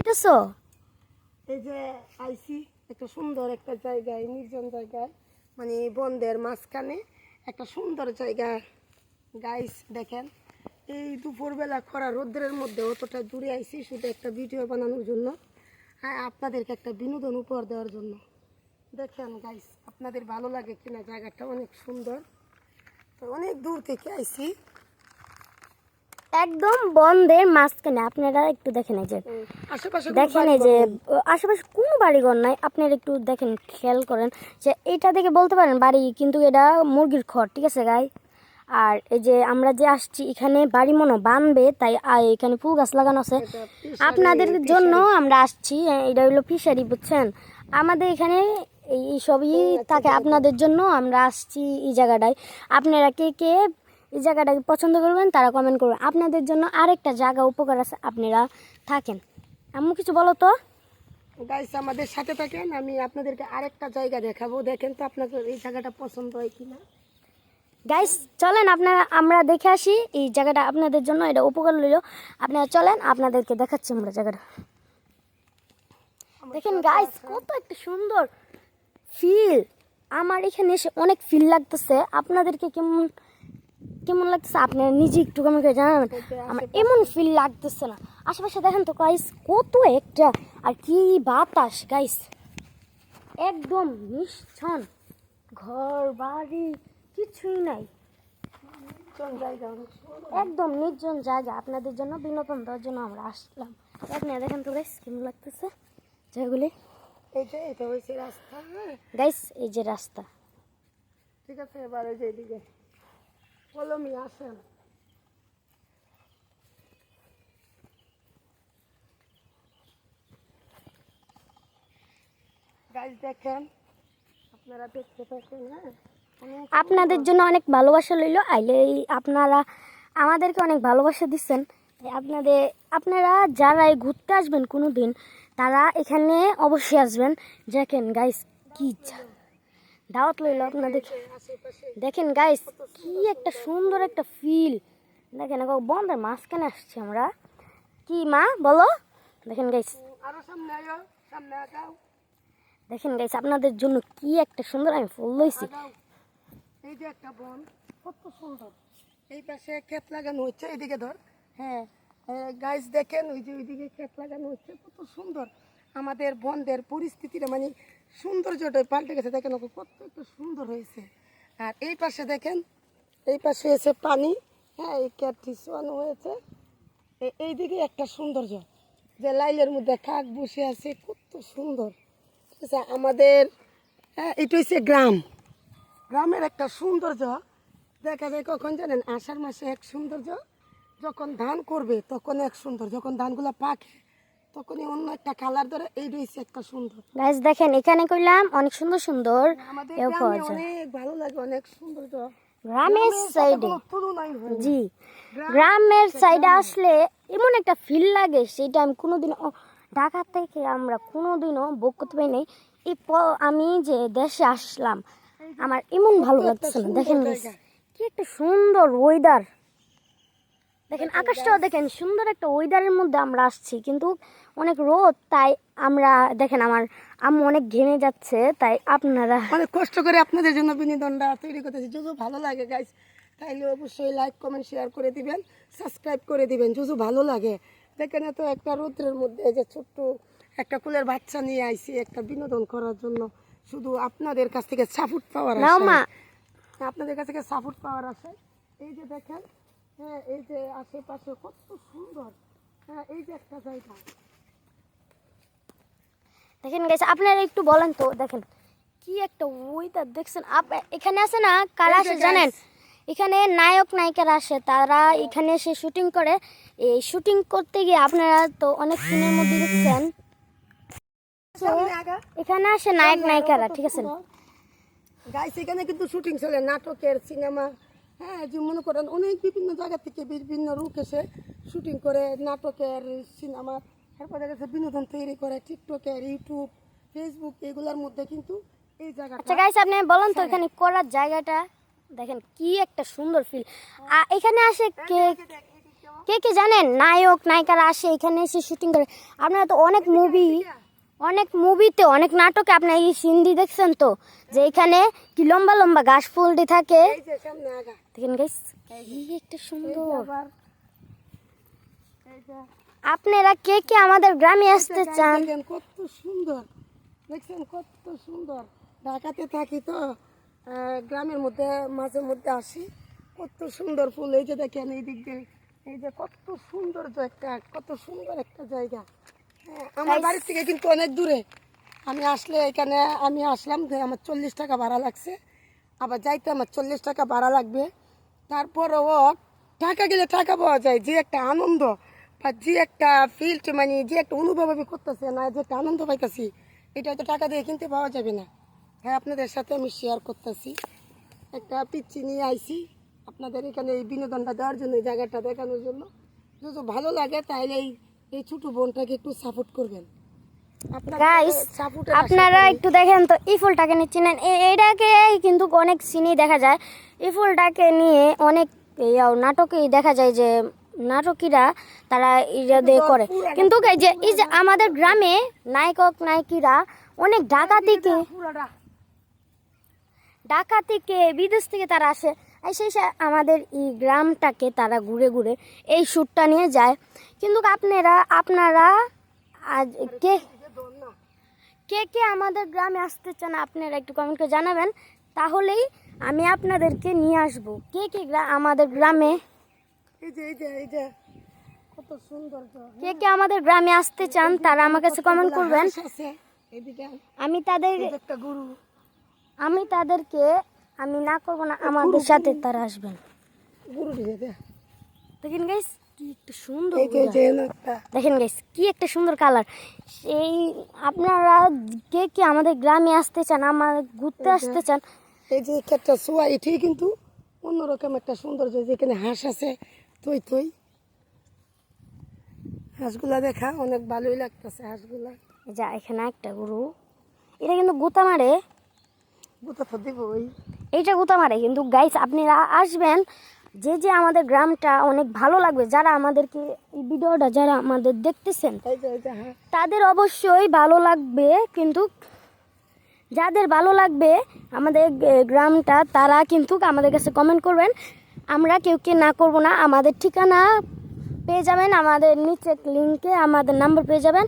এটাছো এই যে আইসি, একটা সুন্দর একটা জায়গায়, নির্জন জায়গায় মানে বন্ধের মাঝখানে একটা সুন্দর জায়গা। গাইস দেখেন, এই দুপুরবেলা খরা রৌদ্রের মধ্যে অতটা দূরে আইসি, শুধু একটা ভিডিও বানানোর জন্য আর আপনাদেরকে একটা বিনোদন উপহার দেওয়ার জন্য। দেখেন গাইস আপনাদের ভালো লাগে কিনা, জায়গাটা অনেক সুন্দর। তো অনেক দূর থেকে আইসি। একদম বন্ধের মাঝখানে। আপনারা একটু দেখেন এই যে দেখেন এই যে আশেপাশে কোনো বাড়িঘর নাই। আপনারা একটু দেখেন খেয়াল করেন যে এটা দেখে বলতে পারেন বাড়ি কিন্তু এটা মুরগির খড় ঠিক আছে গাই? আর এই যে আমরা যে আসছি এখানে বাড়ি মনে বানবে তাই এখানে ফুল গাছ লাগানো আছে। আপনাদের জন্য আমরা আসছি এটা হলো ফিশারি বুঝছেন? আমাদের এখানে এই সবই থাকে। আপনাদের জন্য আমরা আসছি এই জায়গাটায়। আপনারা কে কে এই জায়গাটাকে পছন্দ করবেন তারা কমেন্ট করবেন আপনাদের জন্য আরেকটা জায়গা উপকার আছে আপনারা থাকেন। আম্মু কিছু বলো তো? গাইস আমাদের সাথে থাকেন আমি আপনাদেরকে আরেকটা জায়গা দেখাবো। দেখেন তো আপনাদের এই জায়গাটা পছন্দ হয় কিনা। গাইস চলেন আপনারা আমরা দেখে আসি এই জায়গাটা আপনাদের জন্য এটা উপকার লইল আপনারা চলেন আপনাদেরকে দেখাচ্ছি আমরা জায়গাটা। দেখেন গাইস কত একটা সুন্দর ফিল আমার এখানে এসে অনেক ফিল লাগতেছে। আপনাদেরকে কেমন কেমন লাগতেছে? আপনারা নিজে একটু কমে করে জানাবেন। আমার এমন ফিল লাগতেছে না। আশেপাশে দেখেন তো গাইস কত একটা আর কি বাতাস গাইস একদম নিশ্চন ঘর বাড়ি কিছুই নাই। একদম নির্জন জায়গা। আপনাদের জন্য বিনোদন দেওয়ার জন্য আমরা আসলাম। আপনারা দেখেন তো গাইস কেমন লাগতেছে? জায়গাগুলি। এই যে রাস্তা হ্যাঁ? গাইস এই যে রাস্তা। ঠিক আছে এবার ওই যে এদিকে। কলমি আসেন গাছ দেখেন আপনারা দেখতে হ্যাঁ? আপনাদের জন্য অনেক ভালোবাসা লইল আইলে আপনারা আমাদেরকে অনেক ভালোবাসা দিচ্ছেন আপনাদের আপনারা যারা ঘুরতে আসবেন কোনো দিন তারা এখানে অবশ্যই আসবেন। দেখেন গাইস কি যা- দাওয়াত লইল আপনাদের। দেখেন গাইস কি একটা সুন্দর একটা ফিল দেখেন বন্ধের মাঝখানে আসছি আমরা। কি মা, বলো? দেখেন গাইস দেখেন গাইস আপনাদের জন্য কি একটা সুন্দর আমি ফুল লইছি। এই যে একটা বন কত সুন্দর এই পাশে ক্ষেত লাগানো হচ্ছে ধর হ্যাঁ। গাছ দেখেন ওই যে ওইদিকে ক্ষেত লাগানো হচ্ছে কত সুন্দর আমাদের বনদের পরিস্থিতিটা মানে সৌন্দর্যটা পাল্টে গেছে দেখেন ওকে কত একটু সুন্দর হয়েছে। আর এই পাশে দেখেন, এই পাশে এসে পানি। হ্যাঁ এই ক্ষেত ঠিসানো হয়েছে। এ- এইদিকে একটা সৌন্দর্য। যে লাইলের মধ্যে কাক বসে আছে, কত সুন্দর। ঠিক আছে আমাদের হ্যাঁ এটা হচ্ছে গ্রাম। গ্রামের একটা সৌন্দর্য। দেখা যায় কখন জানেন, আষাঢ় মাসে এক সৌন্দর্য। যখন ধান করবে, তখন এক সুন্দর যখন ধানগুলো পাকে তখনই অন্য একটা কালার ধরে এই রয়েছে একটা সুন্দর। গাইস দেখেন এখানে কইলাম অনেক সুন্দর সুন্দর আমাদের এও পাওয়া গ্রামে অনেক ভালো লাগে অনেক সৌন্দর্য গ্রামের সাইডে হয়। জি গ্রামের সাইডে আসলে এমন একটা ফিল লাগে সেটা আমি কোনোদিন ঢাকা থেকে আমরা কোনোদিনও বুক করতে পারি নাই। এই আমি যে দেশে আসলাম আমার এমন ভালো লাগছে না। দেখেন কি একটা সুন্দর ওয়েদার দেখেন আকাশটাও দেখেন সুন্দর একটা ওয়েদারের মধ্যে আমরা আসছি কিন্তু অনেক রোদ তাই আমরা দেখেন আমার আম্মু অনেক ঘেমে যাচ্ছে তাই আপনারা অনেক কষ্ট করে আপনাদের জন্য বিনোদনটা তৈরি করতেছি। যদি ভালো লাগে গাইজ তাইলে অবশ্যই লাইক কমেন্ট শেয়ার করে দিবেন সাবস্ক্রাইব করে দিবেন। যদি ভালো লাগে। দেখেন তো একটা রৌদ্রের মধ্যে যে ছোট্ট একটা কুলের বাচ্চা নিয়ে আইছি একটা বিনোদন করার জন্য। শুধু আপনাদের কাছ থেকে সাপোর্ট পাওয়ার মা। আপনাদের কাছ থেকে সাপোর্ট পাওয়ার আছে এই যে দেখেন হ্যাঁ এই যে আশেপাশে কত সুন্দর। হ্যাঁ এই যে একটা জায়গা। দেখেন গেছে আপনারা একটু বলেন তো দেখেন কি একটা ওয়েদার দেখছেন? আপ- এখানে আছে না কারা আসে জানেন? এখানে নায়ক নায়িকারা আসে তারা এখানে এসে শুটিং করে। এই শুটিং করতে গিয়ে আপনারা তো অনেক সিনের মধ্যে দেখছেন। এখানে আসে নায়ক নায়িকারা ঠিক আছে? গাইস এখানে কিন্তু শুটিং চলে নাটকের সিনেমা হ্যাঁ যে মনে করেন অনেক বিভিন্ন জায়গা থেকে বিভিন্ন রূপ এসে শুটিং করে নাটকের সিনেমা এরপর দেখা যাচ্ছে বিনোদন তৈরি করে টিকটকের ইউটিউব ফেসবুক এগুলোর মধ্যে কিন্তু এই জায়গাটা আচ্ছা গাইস আপনি বলেন তো এখানে করার জায়গাটা। দেখেন কি একটা সুন্দর ফিল এখানে আসে কে কে কে জানেন? নায়ক নায়িকারা আসে এখানে এসে শুটিং করে। আপনারা তো অনেক মুভি অনেক মুভিতে অনেক নাটকে আপনার এই সিন্দি দেখছেন তো? যে এখানে কি লম্বা লম্বা ঘাস ফুলটি থাকে। দেখেন গাইস কি একটা সুন্দর। আপনারা কে কে আমাদের গ্রামে আসতে চান? কত সুন্দর। দেখছেন কত সুন্দর। ঢাকাতে থাকি তো গ্রামের মধ্যে মাঝে মধ্যে আসি। কত সুন্দর ফুল। এই যে দেখেন এই দিক দিয়ে এই যে কত সুন্দর একটা কত সুন্দর একটা জায়গা। হ্যাঁ, আমার বাড়ির থেকে কিন্তু অনেক দূরে। আমি আসলে এখানে আমি আসলাম যে আমার চল্লিশ টাকা ভাড়া লাগছে। আবার যাইতে আমার চল্লিশ টাকা ভাড়া লাগবে। তারপরও টাকা গেলে টাকা পাওয়া যায় যে একটা আনন্দ। বা যে একটা ফিল্ড মানে যে একটা অনুভব আমি করতেছে না যে একটা আনন্দ পাইতেছি এটা হয়তো টাকা দিয়ে কিনতে পাওয়া যাবে না। হ্যাঁ আপনাদের সাথে আমি শেয়ার করতেছি। একটা পিচ্ছি নিয়ে আইছি আপনাদের এখানে এই বিনোদনটা দেওয়ার জন্য এই জায়গাটা দেখানোর জন্য। যদি ভালো লাগে তাহলে এই এই ছোটো বোনটাকে একটু সাপোর্ট করবেন। আপনারা একটু দেখেন তো এই ফুলটাকে নিয়ে চিনেন। এইটাকে কিন্তু অনেক সিনই দেখা যায়। এই ফুলটাকে নিয়ে অনেক ইয়া নাটকে দেখা যায় যে নাটকীরা তারা ইয়া দিয়ে করে। কিন্তু এই যে এই যে আমাদের গ্রামে নায়ক নায়িকীরা অনেক ঢাকা থেকে ঢাকা থেকে বিদেশ থেকে তারা আসে। আর সেই আমাদের এই গ্রামটাকে তারা ঘুরে ঘুরে এই শ্যুটটা নিয়ে যায়। কিন্তু আপনারা আপনারা আজ কে কে কে আমাদের গ্রামে আসতে চান আপনারা একটু কমেন্ট করে জানাবেন। তাহলেই আমি আপনাদেরকে নিয়ে আসব। কে কে আমাদের গ্রামে এই যে এই যে এই যে। কত সুন্দর কে কে আমাদের গ্রামে আসতে চান তারা আমার কাছে কমেন্ট করবেন। আমি তাদের একটা গরু। আমি তাদেরকে আমি না করব না আমাদের সাথে তারা আসবেন। গরু দিয়ে দে দেখেন গাইস কি একটা সুন্দর দেখেন গাইস কি একটা সুন্দর কালার সেই আপনারা কে কে আমাদের গ্রামে আসতে চান আমার ঘুরতে আসতে চান এই যে একটা শোয়া এটি কিন্তু অন্যরকম একটা সৌন্দর্য যেখানে হাঁস আছে তুই তুই। হাঁসগুলা দেখা অনেক ভালোই লাগতেছে হাঁসগুলা। যা এখানে একটা গরু। এটা কিন্তু গুতা মারে। বুতা তো দিব ওই এইটা গুতা মারে কিন্তু গাইস আপনারা আসবেন। যে যে আমাদের গ্রামটা অনেক ভালো লাগবে যারা আমাদেরকে এই ভিডিওটা যারা আমাদের দেখতেছেন এই যে এই যে হাঁস তাদের অবশ্যই ভালো লাগবে কিন্তু যাদের ভালো লাগবে আমাদের গ্রামটা তারা কিন্তু আমাদের কাছে কমেন্ট করবেন। আমরা কেউ কে না করব না আমাদের ঠিকানা পেয়ে যাবেন আমাদের নিচে লিঙ্কে আমাদের নাম্বার পেয়ে যাবেন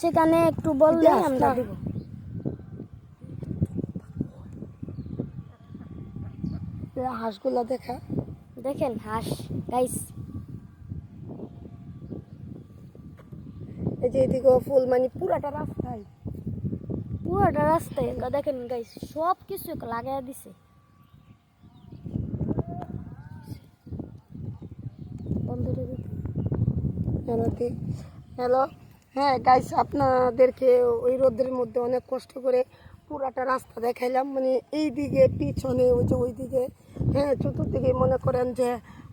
সেখানে একটু বললে আমরা। দিব এই দেখা। দেখেন হাঁস গাইস এই যে এদিকে ফুল মানে পুরাটা রাস্তায়। পুরোটা রাস্তায় দেখেন গাইস সব কিছু লাগাই দিছে। জানাতে। হ্যালো হ্যাঁ গাইস আপনাদেরকে ওই রোদের মধ্যে অনেক কষ্ট করে পুরাটা রাস্তা দেখাইলাম। মানে এই দিকে পিছনে, ওই যে ওই দিকে হ্যাঁ চতুর্দিকে মনে করেন যে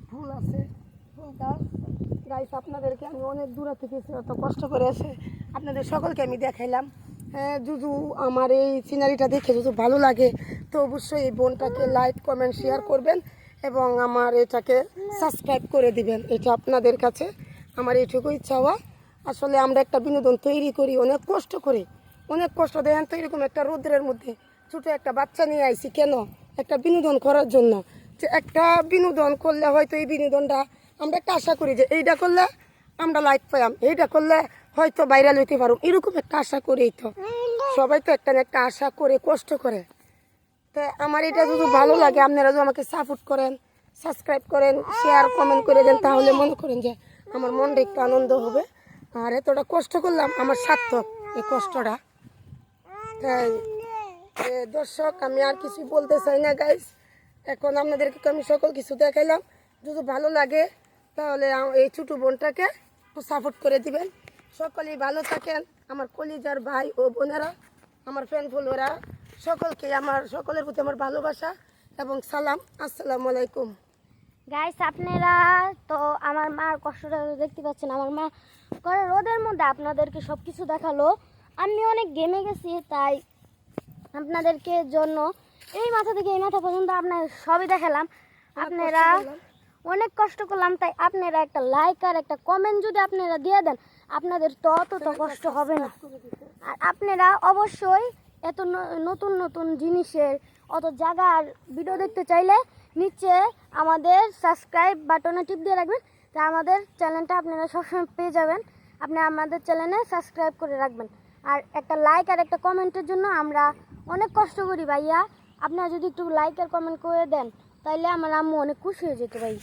ফুল আছে, ফুল গাছ। গাইস আপনাদেরকে আমি অনেক দূরে থেকে এসে অত কষ্ট করে এসে আপনাদের সকলকে আমি দেখাইলাম। হ্যাঁ জুজু আমার এই সিনারিটা দেখে যদি ভালো লাগে, তো অবশ্যই এই বোনটাকে লাইক কমেন্ট শেয়ার করবেন এবং আমার এটাকে সাবস্ক্রাইব করে দিবেন। এটা আপনাদের কাছে আমার এইটুকুই চাওয়া আসলে আমরা একটা বিনোদন তৈরি করি, অনেক কষ্ট করি। অনেক কষ্ট দেন তো এরকম একটা রৌদ্রের মধ্যে ছোটো একটা বাচ্চা নিয়ে আইছি। কেন? একটা বিনোদন করার জন্য। যে একটা বিনোদন করলে হয়তো এই বিনোদনটা আমরা একটা আশা করি যে এইটা করলে আমরা লাইক পাইম এইটা করলে হয়তো ভাইরাল হইতে পারো এরকম একটা আশা করেই তো। সবাই তো একটা না একটা আশা করে, কষ্ট করে। তো আমার এটা যদি ভালো লাগে, আপনারা যদি আমাকে সাপোর্ট করেন সাবস্ক্রাইব করেন শেয়ার কমেন্ট করে দেন, তাহলে মনে করেন যে আমার মনটা একটু আনন্দ হবে। আর এতটা কষ্ট করলাম আমার সার্থক এই কষ্টটা। তাই দর্শক, আমি আর কিছু বলতে চাই না গাইস এখন আপনাদেরকে আমি সকল কিছু দেখাইলাম। যদি ভালো লাগে, তাহলে এই ছোটো বোনটাকে একটু সাপোর্ট করে দিবেন। সকলেই ভালো থাকেন। আমার কলিজার ভাই ও বোনেরা, আমার ফ্রেন্ড ফলোয়ারা সকলকে আমার সকলের প্রতি আমার ভালোবাসা এবং সালাম। আসসালামু আলাইকুম। গাইস আপনারা তো আমার মার কষ্টটা দেখতে পাচ্ছেন। আমার মা করে রোদের মধ্যে আপনাদেরকে সব কিছু দেখাল। আমি অনেক গেমে গেছি তাই আপনাদেরকে জন্য এই মাথা থেকে এই মাথা পর্যন্ত আপনার সবই দেখালাম। আপনারা অনেক কষ্ট করলাম তাই আপনারা একটা লাইক আর একটা কমেন্ট যদি আপনারা দিয়ে দেন আপনাদের তত তো কষ্ট হবে না। আর আপনারা অবশ্যই এত নতুন নতুন জিনিসের অত জায়গার ভিডিও দেখতে চাইলে নিচে আমাদের সাবস্ক্রাইব বাটনে টিপ দিয়ে রাখবেন, তা আমাদের চ্যানেলটা আপনারা সবসময় পেয়ে যাবেন। আপনি আমাদের চ্যানেলে সাবস্ক্রাইব করে রাখবেন। আর একটা লাইক আর একটা কমেন্টের জন্য আমরা অনেক কষ্ট করি ভাইয়া। আপনারা যদি একটু লাইক আর কমেন্ট করে দেন তাহলে আমার আম্মু অনেক খুশি হয়ে যেত ভাই।